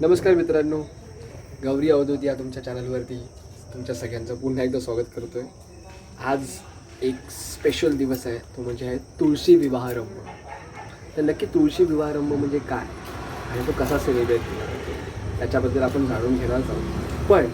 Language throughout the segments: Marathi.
नमस्कार मित्रांनो. गौरी अवधूत या तुमच्या चॅनलवरती तुमच्या सगळ्यांचं पुन्हा एकदा स्वागत करतो आहे आज एक स्पेशल दिवस आहे. तो म्हणजे आहे तुळशी विवाहारंभ तर नक्की तुळशी विवाहारंभ म्हणजे काय? आणि तो कसा सेलिब्रेट केला? त्याच्याबद्दल आपण जाणून घेणार आहोत. पण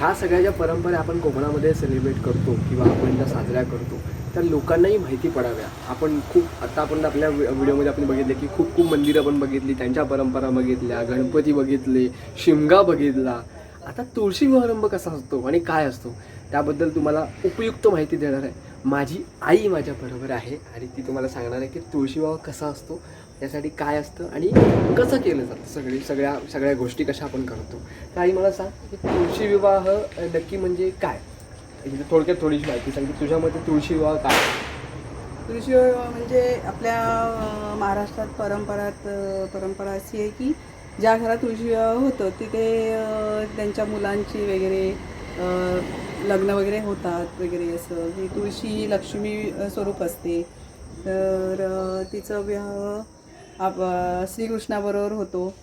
ह्या सगळ्या ज्या परंपरा आपण कोकणामध्ये सेलिब्रेट करतो किंवा आपण ज्या साजऱ्या करतो त्या लोकांनाही माहिती पडाव्या. आपण खूप आता आपण आपल्या व्हिडिओमध्ये आपण बघितले की खूप खूप मंदिरं पण बघितली त्यांच्या परंपरा बघितल्या गणपती बघितले शिमगा बघितला. आता तुळशी विवारंभ कसा असतो आणि काय असतो त्याबद्दल तुम्हाला उपयुक्त माहिती देणार आहे. माझी आई माझ्याबरोबर आहे आणि ती तुम्हाला सांगणार आहे की तुळशी विवाह कसा असतो त्यासाठी काय असतं आणि कसं केलं जातं? सगळी सगळ्या सगळ्या गोष्टी कशा आपण करतो? तर आई मला सांग की तुळशी विवाह नक्की म्हणजे काय? म्हणजे थोडक्यात थोडीशी माहिती सांग की तुझ्या मते तुळशी विवाह काय? तुळशी विवाह म्हणजे आपल्या महाराष्ट्रात परंपरात परंपरा अशी आहे की ज्या घरात तुळशी विवाह होतं तिथे त्यांच्या मुलांची वगैरे लग्न वगैरे होतात वगैरे असं. की तुळशी लक्ष्मी स्वरूप असते. तर तिचं विवाह आप श्रीकृष्णाबरोबर होतो.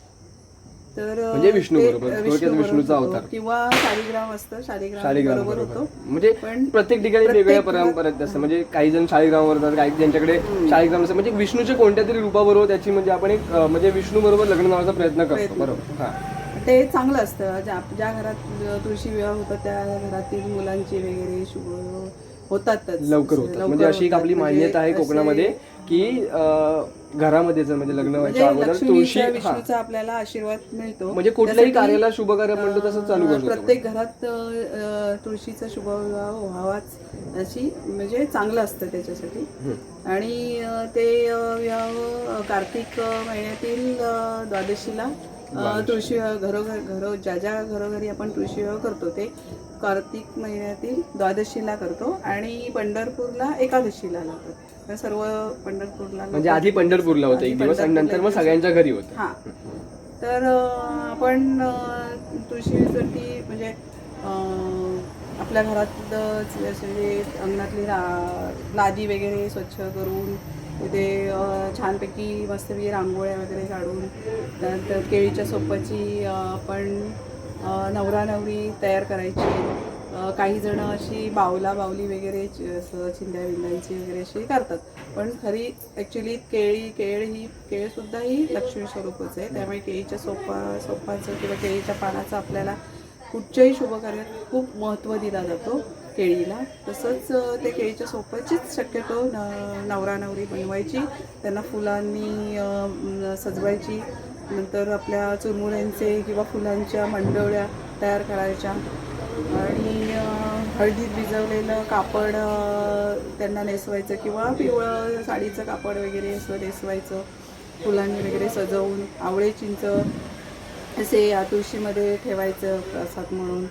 तर म्हणजे विष्णू ते- बरोबर, थोडक्यात विष्णू विष्णूचा बरोबर अवतार. होतो. किंवा शालिग्राम असतं. शालिग्राम शालिग्राम बरोबर होतो. म्हणजे पण प्रत्येक ठिकाणी प्रत्येक वेगवेगळ्या परंपरा असतात. म्हणजे काही जण शाळीग्रामावर जातात काही ज्यांच्याकडे शाळीग्राम असतात म्हणजे विष्णूच्या कोणत्या तरी रूपाबरोबर त्याची म्हणजे आपण एक अं, म्हणजे विष्णू बरोबर लग्न लावण्याचा प्रयत्न करतो. प्रयत्न. बरोबर. हा. ते चांगलं असतं. ज्या ज्या घरात तुळशी विवाह होतात त्या घरातील मुलांची वगैरे शुभ होतातच. लवकर होतात. म्हणजे अशी एक आपली होतात. मान्यता आहे म्हणजे कोकणामध्ये की घरामध्ये जर म्हणजे लग्न म्हणजे व्हायच्या अगोदर तुळशी विष्णूचा आपल्याला आशीर्वाद मिळतो. म्हणजे कुठल्याही कार्याला शुभ कार्य म्हणतो तसं चालू करतो प्रत्येक घरात तुळशीचा शुभविवाह व्हावाच अशी म्हणजे चांगलं असतं त्याच्यासाठी. आणि ते विवाह कार्तिक महिन्यातील द्वादशीला तुळशी घरोघर घरो ज्या ज्या घरोघरी आपण तुळशी विवाह करतो ते कार्तिक महिन्यातील द्वादशीला करतो आणि पंढरपूरला एकादशीला लावतात. तर सर्व पंढरपूरला म्हणजे आधी पंढरपूरला होतं एक दिवस आणि नंतर मग सगळ्यांच्या घरी होतं. हां. तर आपण तुळशीसाठी म्हणजे आपल्या घरात म्हणजे अंगणातली रा लादी वगैरे स्वच्छ करून तिथे छानपैकी मस्तपैकी रांगोळ्या वगैरे काढून त्यानंतर केळीच्या सोपाची आपण नवरा नवरी तयार करायची. काही जण अशी बावला बावली वगैरे असं चिंध्या विंध्यांची वगैरे अशी करतात. पण खरी ॲक्च्युली केळी केळ ही केळसुद्धा ही लक्ष्मी स्वरूपच आहे. त्यामुळे केळीच्या सोपा सोपाचं किंवा केळीच्या पानाचं आपल्याला कुठच्याही शुभकार्यात खूप महत्त्व दिला जातो केळीला. तसंच ते केळीच्या सोपाचीच शक्यतो न नवरा नवरी बनवायची. त्यांना फुलांनी सजवायची. नंतर आपल्या चुरमुऱ्यांचे किंवा फुलांच्या मंडोळ्या तयार करायच्या. आणि हळदीत भिजवलेलं कापड त्यांना नेसवायचं किंवा पिवळं साडीचं कापड वगैरे असं नेसवायचं. फुलांनी वगैरे सजवून आवळे चिंच असे या तुळशीमध्ये ठेवायचं प्रसाद म्हणून.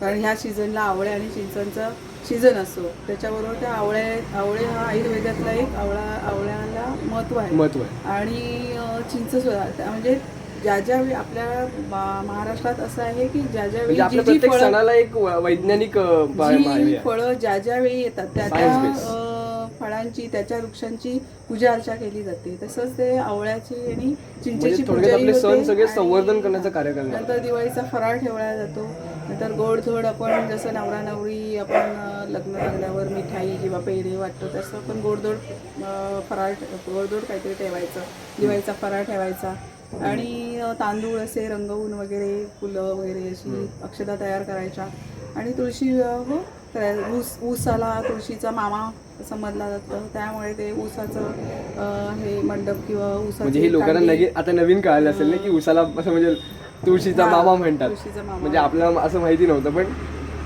कारण ह्या सीझनला आवळे आणि चिंचांचा सीझन असतो त्याच्याबरोबर त्या आवळे आवळे हा आयुर्वेदातला एक आवळा आवळ्याला महत्त्व आहे. महत्त्व आहे. आणि चिंच सुद्धा म्हणजे ज्या ज्या वेळी आपल्या महाराष्ट्रात असं आहे की ज्या ज्या म्हणजे सणाला एक वैज्ञानिक. फळं ज्या ज्या वेळी येतात त्या त्या फळांची त्याच्या वृक्षांची पूजा अर्चा केली जाते. तसंच ते आवळ्याची आणि चिंचेची म्हणजे सण सगळे संवर्धन करण्याचं कार्य करणार नंतर दिवाळीचा फराळ ठेवला जातो. नंतर गोडधोड आपण जसं नवरा नवरी आपण लग्न लागल्यावर मिठाई किंवा पेढे वाटतो तसं आपण गोडधोड फराळ गोडधोड काहीतरी ठेवायचं दिवाळीचा फराळ ठेवायचा. आणि तांदूळ असे रंगवून वगैरे फुलं वगैरे अशी अक्षता तयार करायच्या. आणि तुळशी करायचा ऊस ऊसाला तुळशीचा मामा समजला जातं. त्यामुळे ते ऊसाचं हे मंडप किंवा ऊसाची म्हणजे हे लोकांना आता नवीन कळालं असेल ना की उसाला असं म्हणजे तुळशीचा हा, मामा म्हणतात. तुळशीचा मामा. म्हणजे आपल्याला असं माहिती नव्हतं पण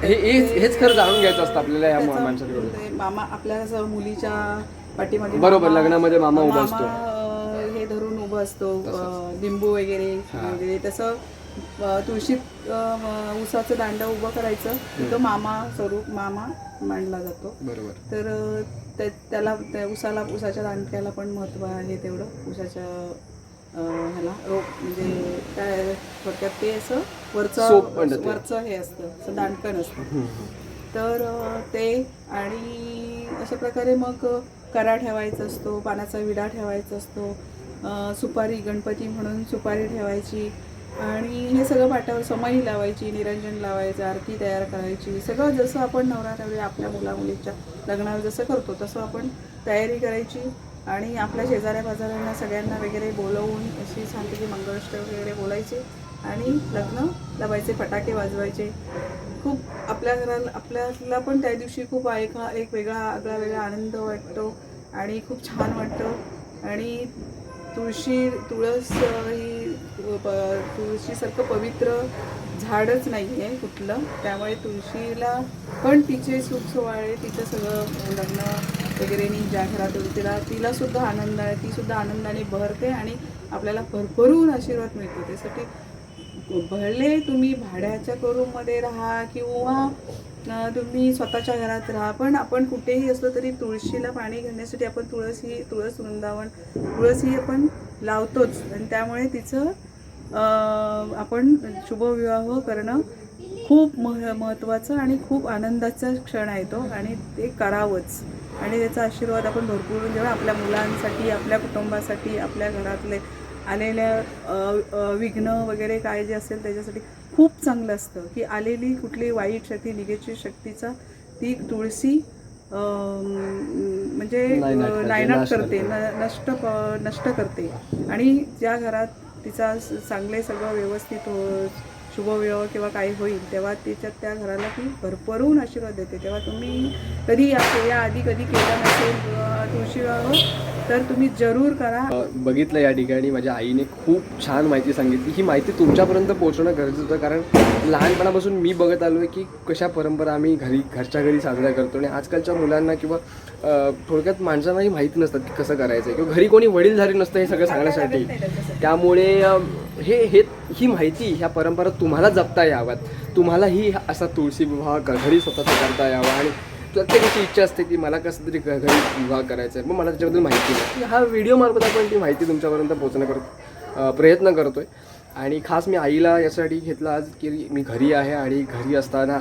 हे हेच खरं जाणून घ्यायचं असतं आपल्याला या त्याचा- माणसाकडून. ते मामा आपल्या असं मुलीच्या पाठीमध्ये बरोबर, मामा- लग्नामध्ये मामा उभा असतो. अं, हे धरून उभं असतो अं, लिंबू वगैरे वगैरे. तसं अं, तुळशीत अं, ऊसाचं दांड उभं करायचं तिथं मामा स्वरूप मामा मांडला जातो. बरोबर. तर अं, त्याला त्या उसाला उसाच्या दांडक्याला पण महत्त्व आहे तेवढं उसाच्या ह्याला रोप म्हणजे काय थोडक्यात ते असं वरचं. वरचं हे असतं असं दांडकं नसतं तर ते आणि अशा प्रकारे मग करा ठेवायचा असतो पानाचा विडा ठेवायचा असतो सुपारी गणपती म्हणून सुपारी ठेवायची आणि हे सगळं पाटावर समई लावायची निरंजन लावायचं आरती तयार करायची. सगळं जसं आपण नवरा नवरी आपल्या मुला मुलीच्या लग्नावर जसं करतो तसं आपण तयारी करायची. आणि आपल्या शेजाऱ्या बाजाऱ्यांना सगळ्यांना वगैरे बोलवून अशी शांतीची मंगळष्ट वगैरे बोलायचे आणि लग्न लावायचे फटाके वाजवायचे. खूप आपल्या घराला आपल्याला पण त्या दिवशी खूप एक एक वेगळा आगळा वेगळा आनंद वाटतो आणि खूप छान वाटतं. आणि तुळशी तुळस ही प- तुळशीसारखं पवित्र झाडच नाही आहे कुठलं. त्यामुळे तुळशीला पण तिचे सुख सोहळे तिचं सगळं लग्न वगैरेनी ज्या घरात होती तिला तिला सुद्धा आनंद आहे ती सुद्धा आनंदाने भरते आणि आपल्याला भरभरून आशीर्वाद मिळतो. त्यासाठी भले तुम्ही भाड्याच्या करूमध्ये राहा किंवा तुम्ही स्वतःच्या घरात राहा पण आपण कुठेही असलो तरी तुळशीला पाणी घालण्यासाठी आपण तुळस ही तुळस वृंदावन तुळस ही आपण लावतोच. आणि त्यामुळे तिचं आपण शुभविवाह करणं खूप मह महत्त्वाचं आणि खूप आनंदाचा क्षण आहे तो आणि ते करावंच. आणि त्याचा आशीर्वाद आपण भरपूर जेव्हा आपल्या मुलांसाठी आपल्या कुटुंबासाठी आपल्या घरातले आलेल्या विघ्न वगैरे काय जे असेल त्याच्यासाठी खूप चांगलं असतं की आलेली कुठली वाईट शक्ती निगेटिव्ह शक्तीचा ती तुळशी अम, म्हणजे नायनाट करते. न- नष्ट नष्ट करते आणि ज्या घरात तिचा चांगले सगळं व्यवस्थित हो शुभविवाह किंवा काही होईल तेव्हा त्याच्यात त्या घराला ती भरभरून आशीर्वाद देते तेव्हा तुम्ही कधी या याआधी कधी केला नसेल तुळशीविवाह तर तुम्ही जरूर करा. बघितलं या ठिकाणी माझ्या आईने खूप छान माहिती सांगितली. ही माहिती तुमच्यापर्यंत पोहोचणं गरजेचं होतं कारण लहानपणापासून मी बघत आलो आहे की कशा परंपरा आम्ही घरी घरच्या घरी साजऱ्या करतो आणि आजकालच्या मुलांना किंवा थोडक्यात माणसांनाही माहीत नसतात की कसं करायचं आहे किंवा घरी कोणी वडीलधारी नसतं हे सगळं सांगण्यासाठी. त्यामुळे हे हे ही माहिती ह्या परंपरा तुम्हाला जपता याव्यात. तुम्हालाही असा तुळशी विवाह घरी स्वतःचा करता यावा आणि प्रत्येकाची इच्छा असते की मला कसं तरी घरी विवाह करायचा आहे. मग मला त्याच्याबद्दल माहिती नाही. हा व्हिडिओ मार्फत आपण ती माहिती तुमच्यापर्यंत पोहोचणं करतो प्रयत्न करतो आहे आणि खास मी आईला यासाठी घेतला आज की मी घरी आहे आणि घरी असताना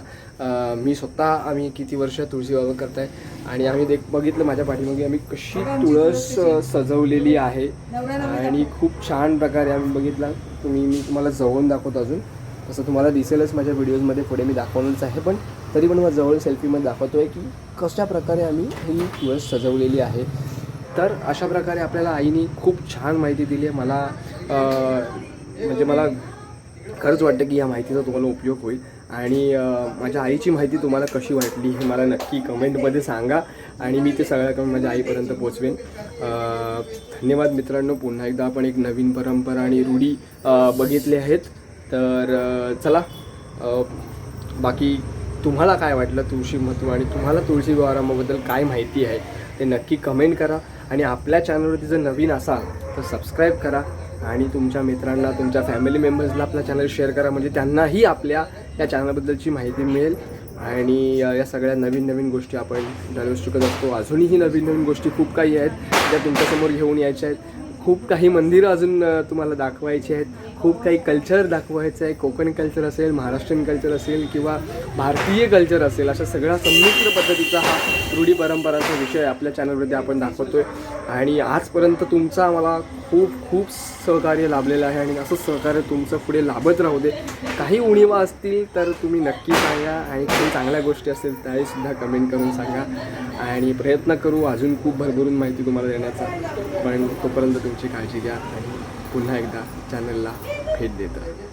मी स्वतः आम्ही किती वर्ष तुळशी विवाह करताय आणि आम्ही देख बघितलं माझ्या पाठीमागे. आम्ही कशी तुळस सजवलेली आहे आणि खूप छान प्रकारे आम्ही बघितला. तुम्ही मी तुम्हाला जवळून दाखवतो अजून. तसं तुम्हाला दिसेलच माझ्या व्हिडिओजमध्ये पुढे मी दाखवणंच आहे. पण तरी पण मला जवळ सेल्फीमध्ये दाखवतो आहे की कशा प्रकारे आम्ही ही तुळस सजवलेली आहे. तर अशा प्रकारे आपल्याला आईने खूप छान माहिती दिली आहे. मला म्हणजे मला खरंच वाटतं की या माहितीचा तुम्हाला उपयोग होईल. आणि माझ्या आईची माहिती तुम्हाला कशी वाटली हे मला नक्की कमेंटमध्ये सांगा. आणि मी ते सगळं कमेंट माझ्या आईपर्यंत पोचवेन. धन्यवाद मित्रांनो. पुन्हा एकदा आपण एक नवीन परंपरा आणि रूढी अं, बघितले आहेत. तर चला बाकी तुम्हाला काय वाटलं तुळशी महत्त्व आणि तुम्हाला तुळशी विवारामाबद्दल काय माहिती आहे ते नक्की कमेंट करा. आणि आपल्या चॅनलवरती जर नवीन असाल तर सबस्क्राईब करा. आणि तुमच्या मित्रांना तुमच्या फॅमिली मेंबर्सला आपला चॅनल शेअर करा. म्हणजे त्यांनाही आपल्या या चॅनलबद्दलची माहिती मिळेल. आणि या सगळ्या नवीन नवीन गोष्टी आपण दररोज शिकत असतो. अजूनही नवीन नवीन गोष्टी खूप काही आहेत त्या तुमच्यासमोर घेऊन यायच्या आहेत. खूप काही मंदिरं अजून तुम्हाला दाखवायची आहेत. खूप काही कल्चर दाखवायचं आहे. कोकण कल्चर असेल महाराष्ट्रीयन कल्चर असेल किंवा भारतीय कल्चर असेल अशा सगळ्या संमिश्र पद्धतीचा हा रूढी परंपराचा विषय आपल्या चॅनलवरती आपण दाखवतो आहे आणि आजपर्यंत तुमचा मला खूप खूप सहकार्य लाभलेलं आहे आणि असं सहकार्य तुमचं पुढे लाभत राहू दे. काही उणीवा असतील तर तुम्ही नक्की सांगा. आणि काही चांगल्या गोष्टी असतील त्याहीसुद्धा कमेंट करून सांगा. आणि प्रयत्न करू. अजून खूप भरभरून माहिती तुम्हाला देण्याचा. पण तोपर्यंत तुमची काळजी घ्या. आणि पुन्हा एकदा चॅनलला भेट देतं